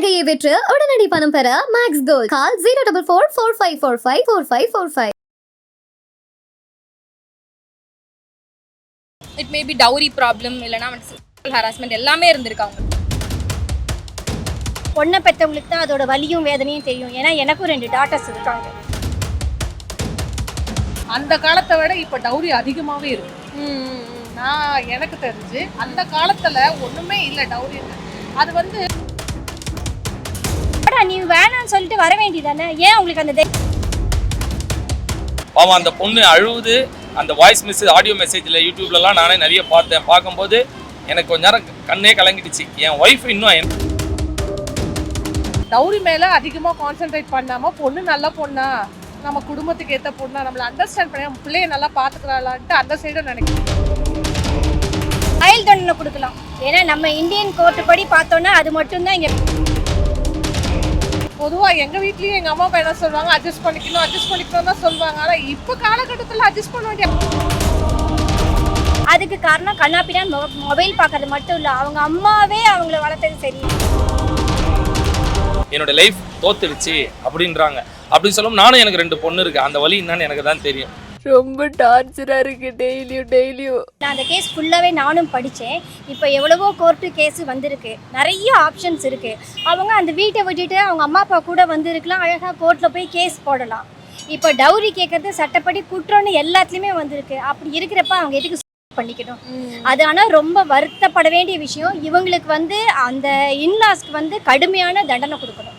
நகையை விற்று உடனடி பணம் பெற max gold call zero double four four five four five four five four five it may be dowry problem இல்லைனா வந்து ஹராஸ்மெண்ட் எல்லாமே இருந்திருக்கு அவங்க பொண்ணை பெற்றவங்களுக்கு தான் அதோட வலியும் வேதனையும் தெரியும். ஏன்னா எனக்கும் ரெண்டு டாட்டர்ஸ் இருக்காங்க. அந்த காலத்தை விட இப்போ டவுரி அதிகமாகவே இருக்கு. நான் எனக்கு தெரிஞ்சு அந்த காலத்துல ஒண்ணுமே இல்லை டவுரி அது வந்து அடா நீ வேணாம்னு சொல்லிட்டு வர வேண்டியதானே ஏன் உங்களுக்கு அந்த பாவம் அந்த பொண்ணு அழுவுது. அந்த வாய்ஸ் மெசேஜ் ஆடியோ மெசேஜில் யூடியூப்லலாம் நானே நிறைய பார்த்தேன். பார்க்கும்போது எனக்கு கொஞ்ச நேரம் கண்ணே கலங்கிடுச்சு. என் ஒய்ஃப் இன்னும் டவுரி மேல அதிகமா கான்சென்ட்ரேட் பண்ணாம பொண்ணு நல்ல பொண்ணா நம்ம குடும்பத்துக்கு ஏத்த பொண்ணா நம்மள அண்டர்ஸ்டாண்ட் பண்ணி நம்ம பிள்ளைய நல்லா பாத்துக்கிறாளான்ட்டு அந்த சைடு நினைக்கிறேன். ஆயுள் தண்டனை கொடுக்கலாம். ஏன்னா நம்ம இந்தியன் கோர்ட்டு படி பார்த்தோன்னா அது மட்டும்தான் இங்கே பொதுவா எங்க வீட்லயும் எங்க அம்மா அப்பா என்ன சொல்லுவாங்க அட்ஜஸ்ட் பண்ணிக்கணும் அட்ஜஸ்ட் பண்ணிக்கணும் தான் சொல்லுவாங்க. ஆனா இப்ப காலகட்டத்துல அட்ஜஸ்ட் பண்ண வேண்டிய அதுக்கு காரணம் கண்ணாப்பிடான் மொபைல் பார்க்கறது மட்டும் இல்லை அவங்க அம்மாவே அவங்கள வளர்த்தது சரி. என்னோட லைஃப் தோத்துடுச்சு அப்படின்றாங்க. அப்படின்னு சொல்லும் நானும் எனக்கு ரெண்டு பொண்ணு இருக்கு. அந்த வழி என்னன்னு எனக்கு தான் தெரியும். ரொம்ப டார்ச்சரா இருக்கு டெய்லியும் டெய்லியும் நான் அந்த கேஸ் ஃபுல்லாகவே நானும் படித்தேன் இப்போ எவ்வளவோ கோர்ட்டு கேஸ் வந்திருக்கு. நிறைய ஆப்ஷன்ஸ் இருக்குது அவங்க அந்த வீட்டை விட்டுட்டு அவங்க அம்மா அப்பா கூட வந்திருக்கலாம். அழகாக கோர்ட்டில் போய் கேஸ் போடலாம். இப்போ டவுரி கேட்கறது சட்டப்படி குற்றம்னு எல்லாத்துலேயுமே வந்திருக்கு. அப்படி இருக்கிறப்ப அவங்க எதுக்கு பண்ணிக்கணும்? அது ஆனால் ரொம்ப வருத்தப்பட வேண்டிய விஷயம். இவங்களுக்கு வந்து அந்த இன்லாஸ்க்கு வந்து கடுமையான தண்டனை கொடுக்கணும்.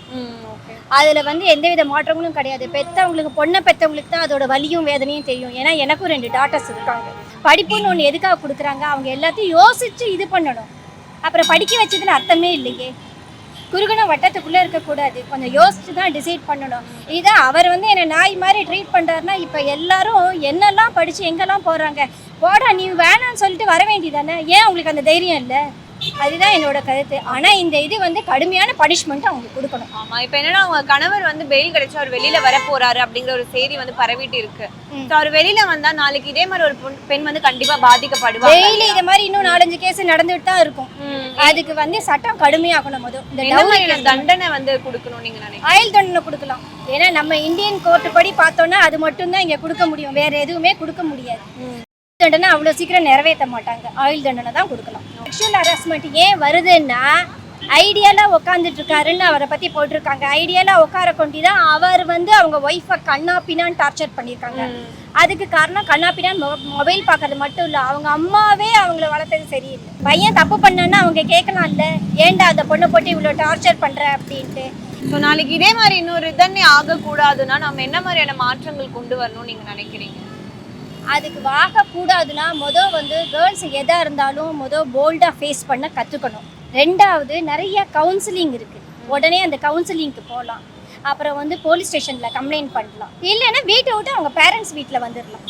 அதில் வந்து எந்தவித மாற்றங்களும் கிடையாது. பெற்றவங்களுக்கு பொண்ணை பெற்றவங்களுக்கு தான் அதோட வலியும் வேதனையும் தெரியும். ஏன்னா எனக்கும் ரெண்டு டாட்டர்ஸ் இருக்காங்க. படிப்புன்னு ஒன்று எதுக்காக கொடுக்குறாங்க? அவங்க எல்லாத்தையும் யோசித்து இது பண்ணணும். அப்புறம் படிக்க வச்சதுன்னு அர்த்தமே இல்லையே. குறுகுன வட்டத்துக்குள்ளே இருக்கக்கூடாது. கொஞ்சம் யோசிச்சு தான் டிசைட் பண்ணணும். இதை அவர் வந்து என்னை நாய் மாதிரி ட்ரீட் பண்ணுறாருனா இப்போ எல்லாரும் என்னெல்லாம் படித்து எங்கெல்லாம் போகிறாங்க போடா நீ வேணான்னு சொல்லிட்டு வர வேண்டியதானே ஏன் உங்களுக்கு அந்த தைரியம் இல்லை? அதுதான் என்னோட கருத்து. ஆனால் இந்த இது வந்து கடுமையான பனிஷ்மெண்ட் அவங்களுக்கு கொடுக்கணும். ஆமா இப்ப என்னன்னா அவங்க கணவர் வந்து பெயில் கிடைச்சு அவர் வெளியில வர போறாரு அப்படிங்கிற ஒரு செய்தி வந்து பரவிட்டு இருக்கு. அவர் வெளியில வந்தா நாளைக்கு இதே மாதிரி ஒரு பொண்- வந்து கண்டிப்பா பாதிக்கப்படுவாங்க டெய்லி இது மாதிரி இன்னும் நாலஞ்சு கேஸ் நடந்துட்டு தான் இருக்கும். அதுக்கு வந்து சட்டம் கடுமையாகணும் முதல். இந்த தண்டனை வந்து கொடுக்கணும் நீங்க நினைக்கிறீங்க? ஆயுள் தண்டனை கொடுக்கலாம். ஏன்னா நம்ம இந்தியன் கோர்ட்டு படி பார்த்தோன்னா அது மட்டும்தான் இங்கே கொடுக்க முடியும். வேற எதுவுமே கொடுக்க முடியாது. தண்டனை அவ்வளோ சீக்கிரம் நிறைவேற்ற மாட்டாங்க. ஆயுள் தண்டனை தான் கொடுக்கலாம். செக்ஷுவல் ஹராஸ்மெண்ட் ஏன் வருதுன்னா ஐடியலாக உட்காந்துட்டு இருக்காருன்னு அவரை பற்றி போட்டிருக்காங்க. ஐடியலாக உட்கார கொண்டு தான் அவர் வந்து அவங்க ஒய்ஃபை கண்ணா பின்னான்னு டார்ச்சர் பண்ணியிருக்காங்க. அதுக்கு காரணம் கண்ணா பின்னான் மொபைல் பார்க்கறது மட்டும் இல்லை அவங்க அம்மாவே அவங்கள வளர்த்தது சரியில்லை. பையன் தப்பு பண்ணான்னா அவங்க கேட்கலாம்ல ஏன்டா அந்த பொண்ணை போட்டு இவ்வளோ டார்ச்சர் பண்ணுற அப்படின்ட்டு. ஸோ நாளைக்கு இதே மாதிரி இன்னொரு இதன்னே ஆகக்கூடாதுன்னா நம்ம என்ன மாதிரியான மாற்றங்கள் கொண்டு வரணும்னு நீங்க நினைக்கிறீங்க? அதுக்கு வாங்கக்கூடாதுன்னா மொதல் வந்து கேர்ள்ஸ் எதாக இருந்தாலும் மொதல் போல்டாக ஃபேஸ் பண்ண கற்றுக்கணும் ரெண்டாவது நிறைய கவுன்சிலிங் இருக்குது உடனே அந்த கவுன்சிலிங்க்கு போகலாம் அப்புறம் வந்து போலீஸ் ஸ்டேஷனில் கம்ப்ளைண்ட் பண்ணலாம். இல்லைன்னா வீட்டை விட்டு அவங்க பேரண்ட்ஸ் வீட்டில் வந்துடலாம்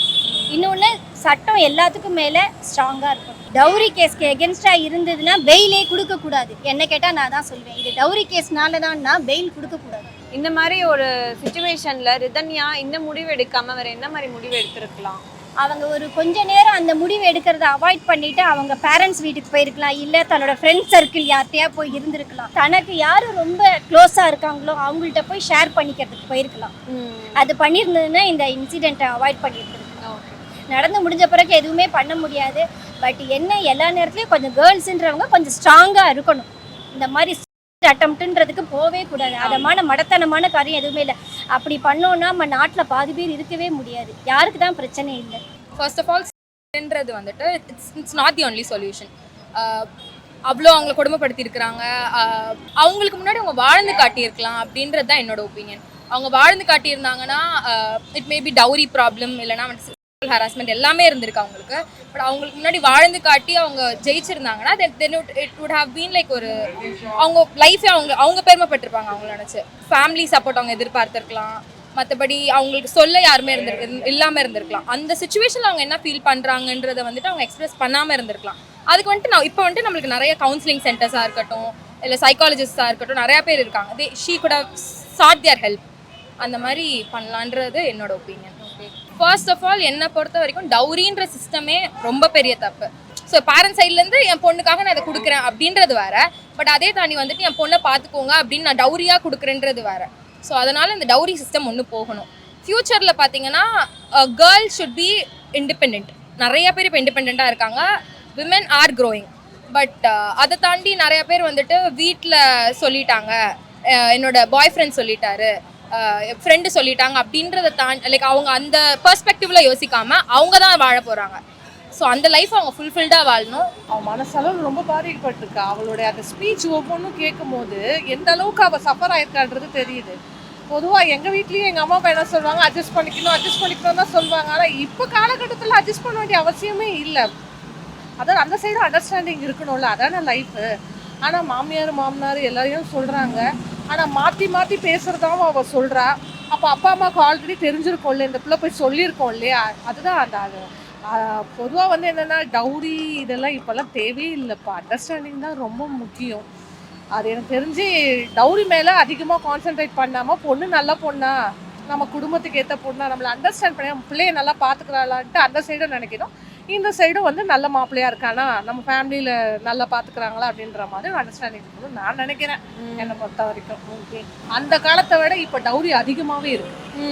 இன்னொன்று சட்டம் எல்லாத்துக்கும் மேலே ஸ்ட்ராங்காக இருக்கும் டவுரி கேஸ்க்கு எகென்ஸ்டாக இருந்ததுன்னா பெயிலே கொடுக்கக்கூடாது என்ன கேட்டால் நான் தான் சொல்வேன். இது டவுரி கேஸ்னால தான் நான் பெயில் கொடுக்கக்கூடாது இந்த மாதிரி ஒரு சுச்சுவேஷனில் ரிதன்யா இந்த முடிவு எடுக்காமல் வேறு என்ன மாதிரி முடிவு எடுத்திருக்கலாம்? அவங்க ஒரு கொஞ்ச நேரம் அந்த முடிவு எடுக்கிறத அவாய்ட் பண்ணிட்டு அவங்க பேரண்ட்ஸ் வீட்டுக்கு போயிருக்கலாம். இல்லை தன்னோட ஃப்ரெண்ட்ஸ் சர்க்கிள் யார்கிட்டயா போய் இருந்திருக்கலாம். தனக்கு யார் ரொம்ப க்ளோஸாக இருக்காங்களோ அவங்கள்ட்ட போய் ஷேர் பண்ணிக்கிறதுக்கு போயிருக்கலாம். அது பண்ணியிருந்ததுன்னா இந்த இன்சிடெண்ட்டை அவாய்ட் பண்ணியிருந்திருக்கலாம். நடந்து முடிஞ்ச பிறகு எதுவுமே பண்ண முடியாது. பட் என்ன எல்லா நேரத்துலையும் கொஞ்சம் கேர்ள்ஸுன்றவங்க கொஞ்சம் ஸ்ட்ராங்காக இருக்கணும். இந்த மாதிரி அட்டம்ப்ட்ன்றதுக்கு போவே கூடாது. அதமான மடத்தனமான காரியம் எதுவுமே இல்லை. அப்படி பண்ணோன்னா நம்ம நாட்டில் பாதி பேர் இருக்கவே முடியாது. யாருக்கு தான் பிரச்சனை இல்லை. ஃபர்ஸ்ட் ஆஃப் ஆல்ன்றது வந்துட்டு it's it's not the only solution அவ்வளோ அவங்கள கொடுமைப்படுத்தி இருக்கிறாங்க. அவங்களுக்கு முன்னாடி அவங்க வாழ்ந்து காட்டியிருக்கலாம் அப்படின்றது தான் என்னோட ஒப்பீனியன் அவங்க வாழ்ந்து காட்டியிருந்தாங்கன்னா it may be dowry problem இல்லைனா ஹராஸ்மெண்ட் எல்லாமே இருந்திருக்கு அவங்களுக்கு. பட் அவங்களுக்கு முன்னாடி வாழ்ந்து காட்டி அவங்க ஜெயிச்சிருந்தாங்கன்னா then then it would have been like ஒரு அவங்க லைஃபே அவங்க அவங்க பெருமைப்பட்டிருப்பாங்க அவங்கள நினச்சி. ஃபேமிலி சப்போர்ட் அவங்க எதிர்பார்த்துருக்கலாம். மற்றபடி அவங்களுக்கு சொல்ல யாருமே இருந்திருக்கு இல்லாமல் இருந்திருக்கலாம். அந்த சுச்சுவேஷனில் அவங்க என்ன ஃபீல் பண்ணுறாங்கன்றதை வந்துட்டு அவங்க எக்ஸ்பிரஸ் பண்ணாமல் இருந்திருக்கலாம். அதுக்கு வந்துட்டு நான் இப்போ வந்துட்டு நம்மளுக்கு நிறைய கவுன்சிலிங் சென்டர்ஸாக இருக்கட்டும் இல்லை சைக்காலஜிஸ்டாக இருக்கட்டும் நிறையா பேர் இருக்காங்க. They she could have shared their help அந்த மாதிரி பண்ணலான்றது என்னோட ஒப்பீனியன் ஃபர்ஸ்ட் ஆஃப் ஆல் என்னை பொறுத்த வரைக்கும் டவுரின்ற சிஸ்டமே ரொம்ப பெரிய தப்பு. ஸோ பேரண்ட் சைட்லேருந்து என் பொண்ணுக்காக நான் இதை கொடுக்குறேன் அப்படின்றது வேற. பட் அதே தாண்டி வந்துட்டு என் பொண்ணை பார்த்துக்கோங்க அப்படின்னு நான் டவுரியாக கொடுக்குறேன்றது வேற. ஸோ அதனால் இந்த டௌரி சிஸ்டம் ஒன்று போகணும். ஃப்யூச்சரில் பார்த்தீங்கன்னா கேர்ள் ஷுட் பி இண்டிபெண்ட் நிறைய பேர் இப்போ இண்டிபெண்ட்டாக இருக்காங்க. விமென் ஆர் க்ரோயிங் பட் அதை தாண்டி நிறைய பேர் வந்துட்டு வீட்டில் சொல்லிட்டாங்க. என்னோட பாய் ஃப்ரெண்ட் சொல்லிட்டாரு. ஃப்ரெண்டு சொல்லிட்டாங்க அப்படின்றத தாண்டி லைக் அவங்க அந்த பெர்ஸ்பெக்டிவ்ல யோசிக்காம அவங்க தான் வாழ போகிறாங்க ஸோ அந்த லைஃப் அவங்க ஃபுல்ஃபில்டாக வாழணும். அவன் மனசளவு ரொம்ப பாதிக்கப்பட்டிருக்கா. அவளுடைய அந்த ஸ்பீச் ஒவ்வொன்றும் கேட்கும் போது எந்த அளவுக்கு அவள் சஃபர் ஆயிருக்கான்றது தெரியுது. பொதுவாக எங்கள் வீட்லேயும் எங்கள் அம்மா அப்பா என்ன சொல்லுவாங்க? அட்ஜஸ்ட் பண்ணிக்கணும் அட்ஜஸ்ட் பண்ணிக்கணும் தான் சொல்லுவாங்க. ஆனால் இப்போ காலகட்டத்தில் அட்ஜஸ்ட் பண்ண வேண்டிய அவசியமே இல்லை. அதான் அந்த சைடு அண்டர்ஸ்டாண்டிங் இருக்கணும்ல. அதான லைஃபு ஆனால் மாமியார் மாமனார் எல்லாரையும் சொல்கிறாங்க ஆனால் மாற்றி மாற்றி பேசுகிறதாவும் அவள் சொல்கிறா அப்போ அப்பா அம்மாவுக்கு ஆல்ரெடி தெரிஞ்சிருக்கோம்ல இந்த பிள்ளை போய் சொல்லியிருக்கோம் இல்லையா? அதுதான் அந்த அது பொதுவாக வந்து என்னென்னா டௌரி இதெல்லாம் இப்போல்லாம் தேவையே இல்லைப்பா அண்டர்ஸ்டாண்டிங் தான் ரொம்ப முக்கியம். அது எனக்கு தெரிஞ்சு டௌரி மேலே அதிகமாக கான்சென்ட்ரேட் பண்ணாமல் பொண்ணு நல்ல பொண்ணா நம்ம குடும்பத்துக்கு ஏற்ற பொண்ணா நம்மளை அண்டர்ஸ்டாண்ட் பண்ணி நம்ம பிள்ளைய நல்லா பார்த்துக்கிறாளான்ட்டு அந்த சைடும் நினைக்கிறோம் இந்த சைடும் வந்து நல்ல மாப்பிள்ளையா இருக்கானா நம்ம ஃபேமிலியில் நல்லா பார்த்துக்கிறாங்களா அப்படின்ற மாதிரி அண்டர்ஸ்டாண்டிங் நான் நினைக்கிறேன். என்னை பொறுத்த வரைக்கும். ஓகே அந்த காலத்தை விட இப்போ டௌரி அதிகமாகவே இருக்கு.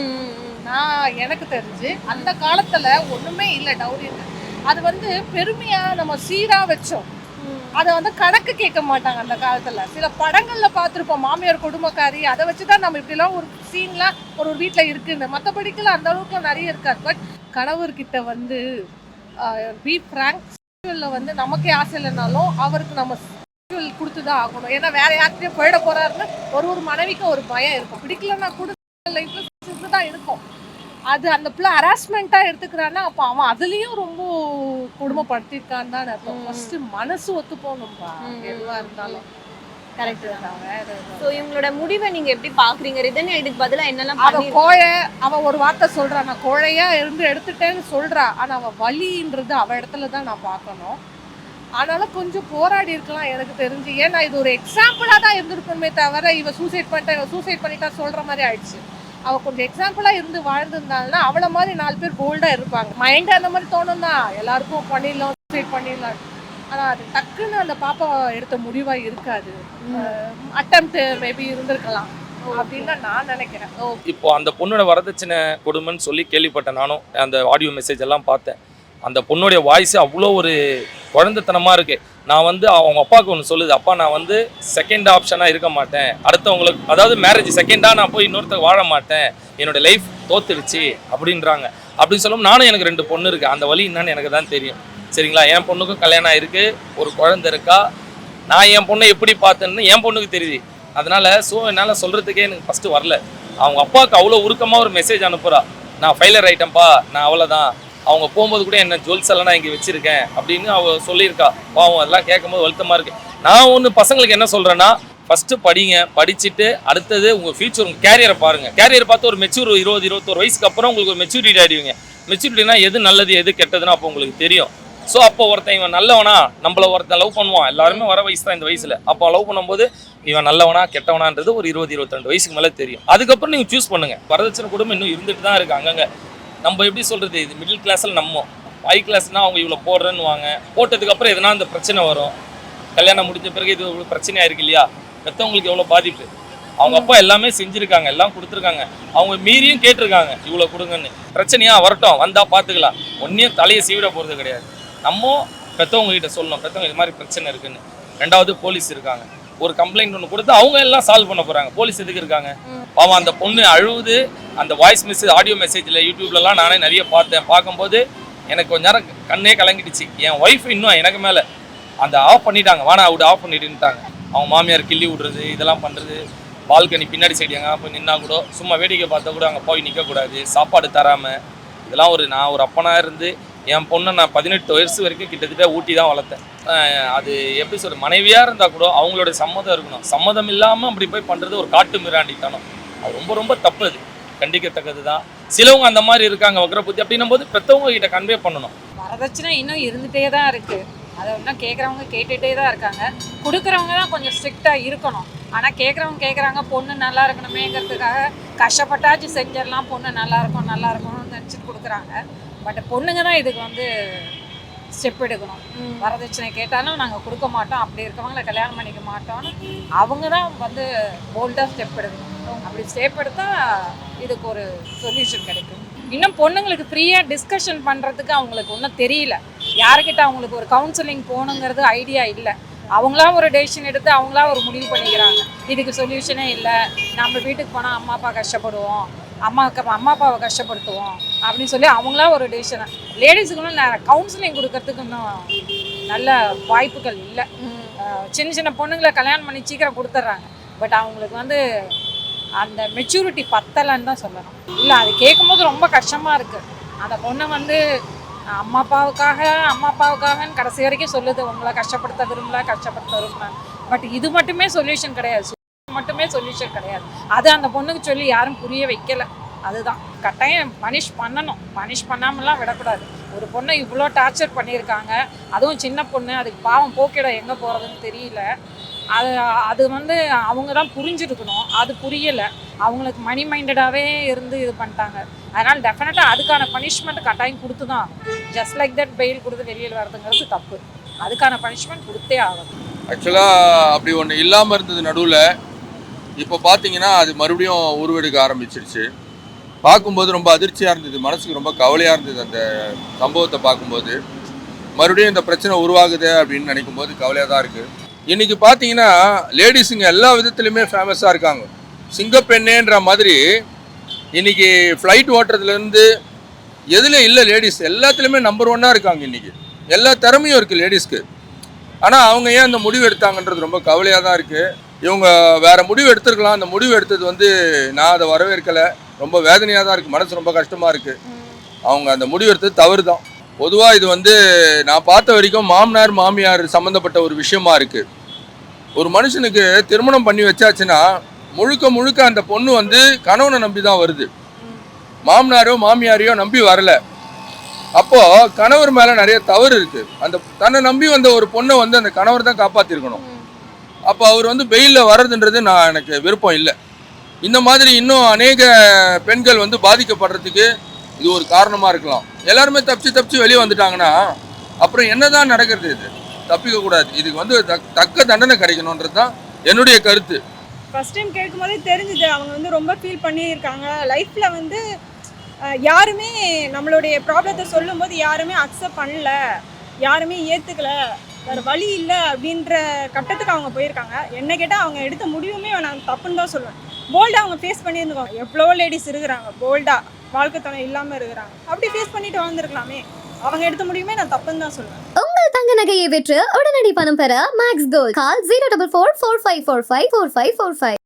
நான் எனக்கு தெரிஞ்சு அந்த காலத்துல ஒண்ணுமே இல்லை டௌரின்னு அது வந்து பெருமையா நம்ம சீரா வச்சோம். அதை வந்து கணக்கு கேட்க மாட்டாங்க அந்த காலத்துல. சில படங்கள்ல பார்த்துருப்போம் மாமியார் குடும்பக்காரி அதை வச்சுதான் நம்ம இப்படிலாம் ஒரு சீன்லாம் ஒரு ஒரு வீட்ல இருக்குன்னு. மற்றபடிக்கெல்லாம் அந்த அளவுக்கு நிறைய இருக்காது. பட் கணவர்கிட்ட வந்து பி ஃப்ராங்க் வந்து நமக்கே ஆசை இல்லைனாலும் அவருக்கு நம்ம கொடுத்து தான் ஆகணும். ஏன்னா வேற யார்கிட்டயும் போயிட போறாருன்னு ஒரு ஒரு மனைவிக்கும் ஒரு பயம் இருக்கும். பிடிக்கலன்னா கூட லைஃப்ல தான் இருக்கும். அது அந்த பிள்ளை ஹராஸ்மெண்ட்டாக எடுத்துக்கிறான்னா அப்போ அவன் அதுலேயும் ரொம்ப கொடுமைப்படுத்திருக்கான்னு தான் அர்த்தம். ஃபர்ஸ்ட் மனசு ஒத்து போகணும்பா. எதுவாக இருந்தாலும். கரெக்ட் ஸோ இவங்களோட முடிவை நீங்க எப்படி பாக்குறீங்க ரிதன் இதுக்கு பதிலா என்னெல்லாம் அவ கோழை அவ ஒரு வார்த்தை சொல்றா நான் கோழையா இருந்து எடுத்துட்டேன்னு சொல்றா. ஆனா அவ வலின்றது அவ இடத்துல தான் நான் பார்க்கணும். ஆனாலும் கொஞ்சம் போராடி இருக்கலாம் எனக்கு தெரிஞ்சு. ஏன்னா இது ஒரு எக்ஸாம்பிளா தான் இருந்திருக்கணுமே தவிர இவ சூசைட் பண்ணிட்டா இவ சூசைட் பண்ணிட்டா சொல்ற மாதிரி ஆயிடுச்சு. அவ கொஞ்சம் எக்ஸாம்பிளா இருந்து வாழ்ந்திருந்தாங்கன்னா அவள மாதிரி நாலு பேர் போல்டா இருப்பாங்க. மைண்ட் அந்த மாதிரி தோணும் தான் எல்லாருக்கும் பண்ணிடலாம் சூசைட் பண்ணிடலாம். ஆனா அது டக்குன்னு அந்த பாப்பா எடுத்த முடிவா இருக்காது. அட்டம் மேபி இருந்திருக்கலாம் அப்படின்னு நான் நினைக்கிறேன். இப்போ அந்த பொண்ணோட வரதட்சணை கொடுமைன்னு சொல்லி கேள்விப்பட்டேன் நானும். அந்த ஆடியோ மெசேஜ் எல்லாம் பார்த்தேன். அந்த பொண்ணுடைய வாய்ஸ் அவ்வளோ ஒரு குழந்தைத்தனமாக இருக்கு. நான் வந்து அவங்க அப்பாவுக்கு ஒன்று சொல்லுது. அப்பா நான் வந்து செகண்ட் ஆப்ஷனாக இருக்க மாட்டேன். அடுத்தவங்களுக்கு அதாவது மேரேஜ் செகண்டாக நான் போய் இன்னொருத்தர் வாழ மாட்டேன். என்னோட லைஃப் தோத்துடுச்சு அப்படின்றாங்க. அப்படின்னு சொல்லும் நானும் எனக்கு ரெண்டு பொண்ணு இருக்கு. அந்த வழி என்னன்னு எனக்கு தான் தெரியும். சரிங்களா? என் பொண்ணுக்கும் கல்யாணம் ஆயிருக்கு. ஒரு குழந்தை இருக்கா? நான் என் பொண்ணை எப்படி பார்த்தேன்னு என் பொண்ணுக்கு தெரியுது. அதனால ஸோ என்னால் சொல்கிறதுக்கே எனக்கு ஃபஸ்ட்டு வரல. அவங்க அப்பாவுக்கு அவ்வளோ உருக்கமாக ஒரு மெசேஜ் அனுப்புகிறா நான் ஃபைலர் ஆகிட்டேன்ப்பா நான் அவ்வளோதான் அவங்க போகும்போது கூட என்ன ஜுவல்ஸ் எல்லாம் நான் இங்கே வச்சுருக்கேன் அப்படின்னு அவ சொல்லியிருக்கா. பாவம் அதெல்லாம் கேட்கும்போது வருத்தமாக இருக்கு. நான் ஒன்று பசங்களுக்கு என்ன சொல்கிறேன்னா ஃபஸ்ட்டு படிங்க படிச்சுட்டு அடுத்தது உங்கள் ஃபியூச்சர் உங்கள் கேரியரை பாருங்கள் கேரியர் பார்த்து ஒரு மெச்சூர் இருபது இருபத்தோரு வயசுக்கு அப்புறம் உங்களுக்கு ஒரு மெச்சூரிட்டி ஆகிடுவீங்க மெச்சூரிட்டினா எது நல்லது எது கெட்டதுன்னு அப்போ உங்களுக்கு தெரியும். ஸோ அப்போ ஒருத்தன் இவன் நல்லவனா? நம்மள ஒருத்தன் லவ் பண்ணுவான். எல்லாருமே வர வயசு தான் இந்த வயசில். அப்போ லவ் பண்ணும்போது இவன் நல்லவனா கெட்டவனான்றது ஒரு இருபது இருபத்தெண்டு வயசுக்கு மேலே தெரியும். அதுக்கப்புறம் நீங்கள் சூஸ் பண்ணுங்கள் வரதட்சணை குடும்பம் இன்னும் இருந்துட்டு தான் இருக்குது அங்கங்கே. நம்ம எப்படி சொல்கிறது இது மிடில் கிளாஸில் நம்ம. ஹை கிளாஸ்னால் அவங்க இவ்வளோ போடுறேன்னு வாங்க போட்டதுக்கப்புறம் எதனா இந்த பிரச்சனை வரும். கல்யாணம் முடிஞ்ச பிறகு இது இவ்வளோ பிரச்சனையாக இருக்கு இல்லையா? மற்றவங்களுக்கு எவ்வளோ பாதிப்பு? அவங்க அப்பா எல்லாமே செஞ்சுருக்காங்க. எல்லாம் கொடுத்துருக்காங்க. அவங்க மீறியும் கேட்டிருக்காங்க. இவ்வளோ கொடுங்கன்னு. பிரச்சனையா வரட்டும். வந்தால் பார்த்துக்கலாம் ஒன்றையும் தலையை சீவிட போகிறது கிடையாது. நம்ம பெற்றவங்க கிட்ட சொல்லணும். பெற்றவங்க இது மாதிரி பிரச்சனை இருக்குன்னு. ரெண்டாவது போலீஸ் இருக்காங்க. ஒரு கம்ப்ளைண்ட் ஒன்று கொடுத்து அவங்க எல்லாம் சால்வ் பண்ண போகிறாங்க போலீஸ் எதுக்கு இருக்காங்க? பாவம் அந்த பொண்ணு அழுவுது. அந்த வாய்ஸ் மெசேஜ் ஆடியோ மெசேஜில் யூடியூப்லலாம் நானே நிறைய பார்த்தேன். பார்க்கும்போது எனக்கு கொஞ்ச நேரம் கண்ணே கலங்கிடுச்சு. என் ஒய்ஃப் இன்னும் எனக்கு மேலே அந்த ஆஃப் பண்ணிட்டாங்க. வானா அவுட் ஆஃப் பண்ணிட்டுட்டாங்க அவங்க மாமியார் கிள்ளி விடுறது இதெல்லாம் பண்ணுறது பால்கனி பின்னாடி சைடு எங்கே போய் நின்னா கூட சும்மா வேடிக்கை பார்த்தா கூட அங்கே போய் நிற்கக்கூடாது சாப்பாடு தராமல் இதெல்லாம் ஒரு நான் ஒரு அப்பனாக இருந்து என் பொண்ணை நான் பதினெட்டு வயசு வரைக்கும் கிட்டத்தட்ட ஊட்டி தான் வளர்த்தேன். அது எப்படி சொல்ற மனைவியாக இருந்தால் கூட அவங்களோட சம்மதம் இருக்கணும். சம்மதம் இல்லாமல் அப்படி போய் பண்ணுறது ஒரு காட்டு மிராண்டித்தனம். அது ரொம்ப ரொம்ப தப்பு அது. கண்டிக்கத்தக்கது தான். சிலவங்க அந்த மாதிரி இருக்காங்க வக்கர புத்தி அப்படின்னும் போது பெற்றவங்க கிட்ட கன்வே பண்ணணும். வரதட்சணை இன்னும் இருந்துகிட்டே தான் இருக்குது அதை இன்னும் கேட்குறவங்க கேட்டுகிட்டே தான் இருக்காங்க. கொடுக்குறவங்க தான் கொஞ்சம் ஸ்ட்ரிக்டாக இருக்கணும். ஆனால் கேட்குறவங்க கேட்குறாங்க பொண்ணு நல்லா இருக்கணுமேங்கிறதுக்காக கஷ்டப்பட்டாச்சும் செஞ்சிடலாம் பொண்ணு நல்லா இருக்கும் நல்லா இருக்கணும்னு நினச்சிட்டு கொடுக்குறாங்க. பட் பொண்ணுங்க தான் இதுக்கு வந்து ஸ்டெப் எடுக்கணும். வரதட்சணை கேட்டாலும் நாங்கள் கொடுக்க மாட்டோம். அப்படி இருக்கவங்கள கல்யாணம் பண்ணிக்க மாட்டோம்னு அவங்க தான் வந்து போல்டாக ஸ்டெப் எடுக்கணும். அப்படி ஸ்டெப் எடுத்தால் இதுக்கு ஒரு சொல்யூஷன் கிடைக்கும். இன்னும் பொண்ணுங்களுக்கு ஃப்ரீயாக டிஸ்கஷன் பண்ணுறதுக்கு அவங்களுக்கு ஒன்றும் தெரியல. யாருக்கிட்ட அவங்களுக்கு ஒரு கவுன்சிலிங் போகணுங்கிறது ஐடியா இல்லை. அவங்களா ஒரு டெசிஷன் எடுத்து அவங்களா ஒரு முடிவு பண்ணிக்கிறாங்க. இதுக்கு சொல்யூஷனே இல்லை. நம்ம வீட்டுக்கு போனால் அம்மா அப்பா கஷ்டப்படுவோம். அம்மாவுக்கு அம்மா அப்பாவை கஷ்டப்படுத்துவோம். அப்படின்னு சொல்லி அவங்களா ஒரு டெசிஷன் லேடிஸுக்கு கவுன்சிலிங் கொடுக்கறதுக்கு இன்னும் நல்ல வாய்ப்புகள் இல்லை. சின்ன சின்ன பொண்ணுங்களை கல்யாணம் பண்ணி சீக்கிரம் கொடுத்துட்றாங்க. பட் அவங்களுக்கு வந்து அந்த மெச்சூரிட்டி பத்தலைன்னு தான் சொல்லணும். இல்லை அது கேட்கும்போது ரொம்ப கஷ்டமாக இருக்குது அந்த பொண்ணை வந்து அம்மா அப்பாவுக்காக அம்மா அப்பாவுக்காகன்னு கடைசி வரைக்கும் சொல்லுது. உங்களை கஷ்டப்படுத்த விரும்பல கஷ்டப்படுத்த விரும்பல. பட் இது மட்டுமே சொல்யூஷன் கிடையாது. மட்டுமே சொல்யூஷன் கிடையாது. அது அந்த பொண்ணுக்கு சொல்லி யாரும் புரிய வைக்கல. அதுதான். கட்டாயம் பனிஷ் பண்ணணும். பனிஷ் பண்ணாமலாம் விடக்கூடாது. ஒரு பொண்ணை இவ்வளோ டார்ச்சர் பண்ணியிருக்காங்க. அதுவும் சின்ன பொண்ணு அதுக்கு பாவம் போக்கிட எங்கே போகிறதுன்னு தெரியல. அது அது வந்து அவங்க தான் புரிஞ்சிருக்கணும். அது புரியலை. அவங்களுக்கு மணி மைண்டடாகவே இருந்து இது பண்ணிட்டாங்க. அதனால் டெஃபினட்டாக அதுக்கான பனிஷ்மெண்ட் கட்டாயம் கொடுத்து தான் ஜஸ்ட் லைக் தட் பெயில் கொடுத்து வெளியில் வர்றதுங்கிறது தப்பு. அதுக்கான பனிஷ்மெண்ட் கொடுத்தே ஆகும் ஆக்சுவலாக அப்படி ஒன்று இல்லாமல் இருந்தது நடுவில். இப்போ பார்த்தீங்கன்னா அது மறுபடியும் உருவெடுக்க ஆரம்பிச்சிருச்சு. பார்க்கும்போது ரொம்ப அதிர்ச்சியாக இருந்தது. மனசுக்கு ரொம்ப கவலையாக இருந்தது அந்த சம்பவத்தை பார்க்கும்போது. மறுபடியும் இந்த பிரச்சனை உருவாகுது அப்படின்னு நினைக்கும் போது கவலையாக தான் இருக்குது இன்றைக்கி பார்த்தீங்கன்னா லேடிஸுங்க எல்லா விதத்துலையுமே ஃபேமஸாக இருக்காங்க. சிங்கப்பெண்ணேன்ற மாதிரி இன்றைக்கி ஃப்ளைட் ஓட்டுறதுலேருந்து எதில் இல்லை லேடிஸ் எல்லாத்துலேயுமே நம்பர் ஒன்னாக இருக்காங்க இன்றைக்கி எல்லா திறமையும் இருக்குது லேடிஸ்க்கு ஆனால் அவங்க ஏன் அந்த முடிவு எடுத்தாங்கன்றது ரொம்ப கவலையாக தான் இருக்குது இவங்க வேறு முடிவு எடுத்திருக்கலாம். அந்த முடிவு எடுத்தது வந்து நான் அதை வரவேற்கலை. ரொம்ப வேதனையாக தான் இருக்குது மனசு ரொம்ப கஷ்டமாக இருக்குது அவங்க அந்த முடிவெடுத்து தவறு தான் பொதுவாக இது வந்து நான் பார்த்த வரைக்கும் மாமனார் மாமியார் சம்மந்தப்பட்ட ஒரு விஷயமா இருக்குது ஒரு மனுஷனுக்கு திருமணம் பண்ணி வச்சாச்சுன்னா முழுக்க முழுக்க அந்த பொண்ணு வந்து கணவனை நம்பி தான் வருது. மாமனாரோ மாமியாரையோ நம்பி வரல. அப்போ கணவர் மேல நிறைய தவறு இருக்கு. அந்த தன்னை நம்பி வந்த ஒரு பொண்ணை வந்து அந்த கணவர் தான் காப்பாத்திருக்கணும். அப்போ அவர் வந்து வெயிலில் வர்றதுன்றது நான் எனக்கு விருப்பம் இல்லை. இந்த மாதிரி இன்னும் அநேக பெண்கள் வந்து பாதிக்கப்படுறதுக்கு இது ஒரு காரணமாக இருக்கலாம். எல்லாருமே தப்பிச்சு தப்பிச்சு வெளியே வந்துட்டாங்கன்னா அப்புறம் என்னதான் நடக்கிறது இது? தப்பிக்கக்கூடாது இதுக்கு வந்து தக்- தக்க தண்டனை கிடைக்கணுன்றது தான் என்னுடைய கருத்து. ஃபஸ்ட் டைம் கேட்கும்போதே தெரிஞ்சுது. அவங்க வந்து ரொம்ப ஃபீல் பண்ணியிருக்காங்க. லைஃப்பில் வந்து யாருமே நம்மளுடைய ப்ராப்ளத்தை சொல்லும்போது யாருமே அக்செப்ட் பண்ணல. யாருமே ஏற்றுக்கல வேறு வழி இல்லை அப்படின்ற கட்டத்துக்கு அவங்க போயிருக்காங்க. என்ன கேட்டால் அவங்க எடுத்த முடிவுமே நான் தப்புன்னு தான் சொல்லுவேன். போல்டாக அவங்க ஃபேஸ் பண்ணியிருந்துக்கோங்க எவ்வளோ லேடிஸ் இருக்கிறாங்க போல்டாக வாழ்க்கை துணை இல்லாமல் இருக்கிறாங்க. அப்படி ஃபேஸ் பண்ணிட்டு வாழ்ந்துருக்கலாமே. அவங்க எடுத்த முடியுமே நான் தப்புன்னு தான் சொல்லுவேன். உங்கள் தங்க நகையை விற்று உடனடி பணம் பெற max gold call zero double four four five four five four five four five